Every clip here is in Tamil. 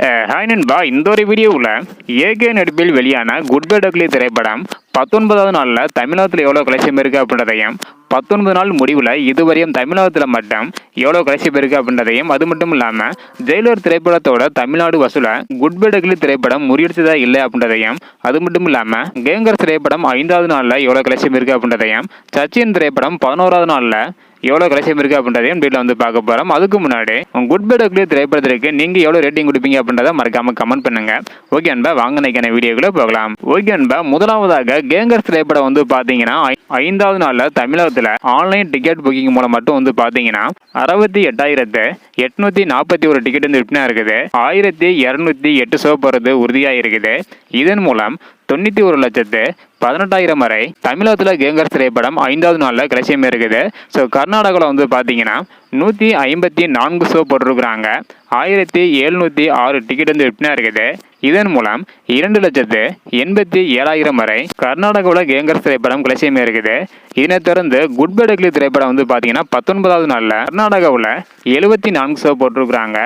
ஹாய் நண்பா இந்த ஒரு வீடியோவில் ஏகே நடிப்பில் வெளியான குட் பை டக்லி திரைப்படம் பத்தொன்பதாவது நாளில் தமிழகத்தில் எவ்வளோ கலெக்ஷன் இருக்குது அப்படின்றதையும் பத்தொன்பது நாள் முடிவில் இதுவரையும் தமிழகத்தில் மட்டும் எவ்வளோ கலெக்ஷன் இருக்குது அப்படின்றதையும் அது மட்டும் இல்லாமல் ஜெயிலர் திரைப்படத்தோட தமிழ்நாடு வசூலை குட் பை டக்லி திரைப்படம் முறியடிச்சதா இல்லை அப்படின்றதையும் அது மட்டும் இல்லாமல் கேங்கர் திரைப்படம் ஐந்தாவது நாளில் எவ்வளோ கலெக்ஷன் இருக்குது அப்படின்றதையும் சச்சின் திரைப்படம் பதினோராவது நாளில் எவ்வளோ கலசியம் இருக்குது அப்படின்றதையும் டீட்டில் வந்து பார்க்க போகிறோம் அதுக்கு முன்னாடி குட் பேட் அக்லி திரைப்படத்திற்கு நீங்கள் எவ்வளோ ரேட்டிங் கொடுப்பீங்க அப்படின்றத மறக்காமல் கமெண்ட் பண்ணுங்க. ஓகே அன்பா வாங்க நினைக்கிற வீடியோக்குள்ள போகலாம். ஓகே அன்பா முதலாவதாக கேங்கர்ஸ் திரைப்படம் வந்து பார்த்தீங்கன்னா ஐந்தாவது நாளில் தமிழகத்தில் ஆன்லைன் டிக்கெட் புக்கிங் மூலம் மட்டும் வந்து பார்த்தீங்கன்னா அறுபத்தி எட்டாயிரத்து எட்நூற்றி நாற்பத்தி ஒரு டிக்கெட் வந்து விற்பனை இருக்குது. ஆயிரத்தி இரநூத்தி எட்டு ஷோ போகிறது உறுதியாக இருக்குது. இதன் மூலம் தொண்ணூற்றி ஒரு லட்சத்து பதினெட்டாயிரம் வரை தமிழகத்தில் கேங்கர் திரைப்படம் ஐந்தாவது நாளில் கலெக்ஷன் இருக்குது. ஸோ கர்நாடகாவில் வந்து பார்த்தீங்கன்னா நூற்றி ஐம்பத்தி நான்கு ஷோ போட்டிருக்கிறாங்க. ஆயிரத்தி எழுநூற்றி ஆறு டிக்கெட் வந்து விற்பனை இருக்குது. இதன் மூலம் இரண்டு லட்சத்து எண்பத்தி ஏழாயிரம் வரை கர்நாடகாவில் கேங்கர் திரைப்படம் கிளசியமே இருக்குது இதனைத் தொடர்ந்து குட் பை டக்லி திரைப்படம் வந்து பார்த்தீங்கன்னா பத்தொன்பதாவது நாளில் கர்நாடகாவில் எழுபத்தி நான்கு ஷோ போட்டிருக்கிறாங்க.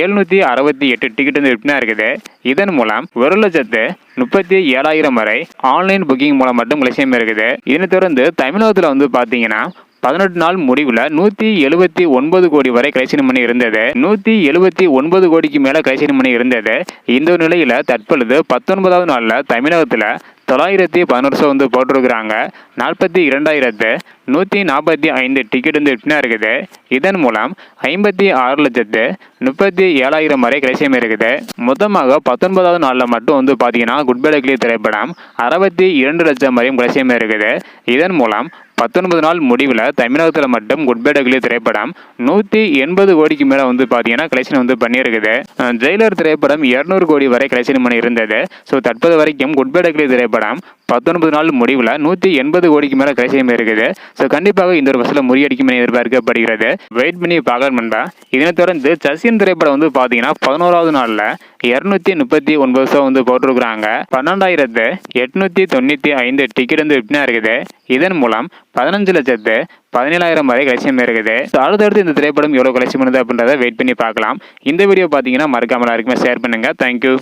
எழுநூற்றி அறுபத்தி எட்டு டிக்கெட் வந்து விற்பனை இருக்குது. இதன் மூலம் ஒரு லட்சத்து முப்பத்தி ஏழாயிரம் வரை ஆன்லைன் புக்கிங் மூலம் மட்டும் கலெக்ஷன் இருக்குது இதனைத் தொடர்ந்து தமிழகத்தில் வந்து பார்த்தீங்கன்னா பதினெட்டு நாள் முடிவில் நூற்றி எழுபத்தி ஒன்பது கோடி வரை கலெக்ஷன் மணி இருந்தது. நூற்றி எழுபத்தி ஒன்பது கோடிக்கு மேலே கலெக்ஷன் மணி இருந்தது. இந்த நிலையில் தற்பொழுது பத்தொன்பதாவது நாளில் தமிழகத்தில் தொள்ளாயிரத்தி பதினோரு ஷோ வந்து போட்டிருக்கிறாங்க. நாற்பத்தி இரண்டாயிரத்து நூற்றி நாற்பத்தி ஐந்து டிக்கெட் வந்து விற்பனை இருக்குது. இதன் மூலம் ஐம்பத்தி ஆறு லட்சத்து முப்பத்தி ஏழாயிரம் வரை கலெக்ஷன் இருக்குது. மொத்தமாக பத்தொன்பதாவது நாளில் மட்டும் வந்து பார்த்தீங்கன்னா குட் பை திரைப்படம் அறுபத்தி இரண்டு லட்சம் வரையும் கலெக்ஷன் இருக்குது. இதன் மூலம் பத்தொன்பது நாள் முடிவில் தமிழகத்தில் மட்டும் குட் பை டக்லி திரைப்படம் நூற்றி எண்பது கோடிக்கு மேலே வந்து பார்த்தீங்கன்னா கலெக்ஷன் வந்து பண்ணியிருக்குது. ஜெயிலர் திரைப்படம் இரநூறு கோடி வரை கலெக்ஷன் பண்ணி இருந்தது. ஸோ தற்போது வரைக்கும் குட் பை டக்லி திரைப்படம் பத்தொன்பது நாள் முடிவில் நூற்றி எண்பது கோடிக்கு மேலே கலெக்ஷன் இருக்குது. ஸோ கண்டிப்பாக இந்த ஒரு பஸ்ஸில் முறியடிக்கும் என எதிர்பார்க்கப்படுகிறது. வெயிட் பண்ணி பார்க்கலாம் நண்பா. இதனைத் தொடர்ந்து சசின் திரைப்படம் வந்து பார்த்தீங்கன்னா பதினோராவது நாளில் இரநூத்தி முப்பத்தி ஒன்பது ஷோ வந்து போட்டிருக்கிறாங்க. பன்னெண்டாயிரத்து எட்நூற்றி தொண்ணூற்றி ஐந்து டிக்கெட் வந்து விற்பனை இருக்குது. இதன் மூலம் பதினஞ்சு லட்சத்து பதினேழாயிரம் வரை கலெக்ஷன் இருக்குது. So, அடுத்தடுத்து இந்த திரைப்படம் எவ்வளோ கலெக்ஷன் பண்ணுது அப்படின்றத வெயிட் பண்ணி பார்க்கலாம். இந்த வீடியோ பார்த்தீங்கன்னா மறக்காமல் எல்லாருக்குமே ஷேர் பண்ணுங்க. தேங்க்யூ